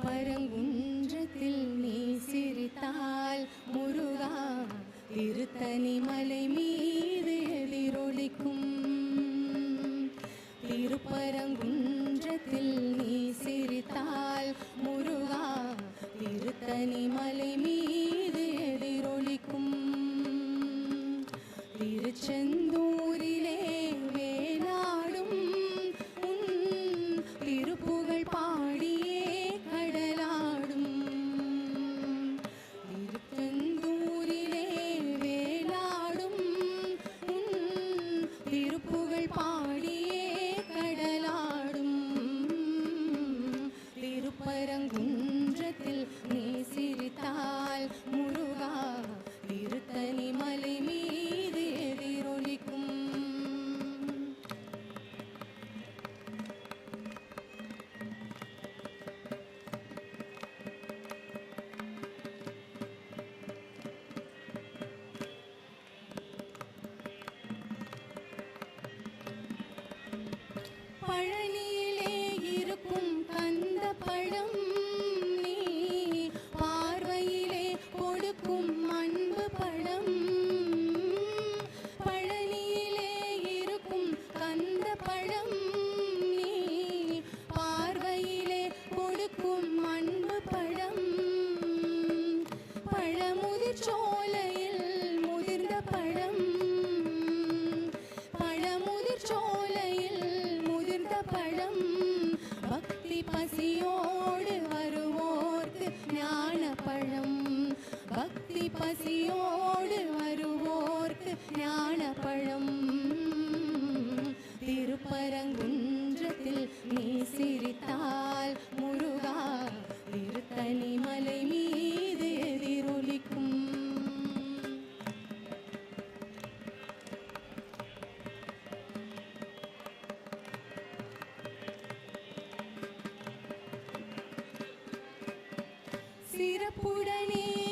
பரங்குன்றத்தில் நீ சிரித்தால் முருகா திருத்தனி மலை மீது எதிரொலிக்கும். திருப்பரங்குன்றத்தில் நீ சிரித்தால் முருகா திருத்தனி மலை மீது எதிரொலிக்கும். திருச்செந்தூர் மலை மீது எதிரொலிக்கும். பழனியிலே இருக்கும் கந்த பழம் பழம் பக்தி பசியோடு வருவோர்க்கு ஞான பழம் பக்தி பசியோடு வருவோர்க்கு ஞான பழம் சிறப்புடனே.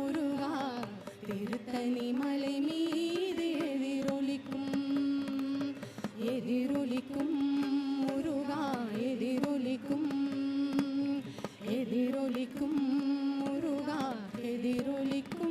എതിരൊലിക്കും മുരുകാ എതിരൊലിക്കും എതിരൊലിക്കും മുരുകാ എതിരൊലിക്കും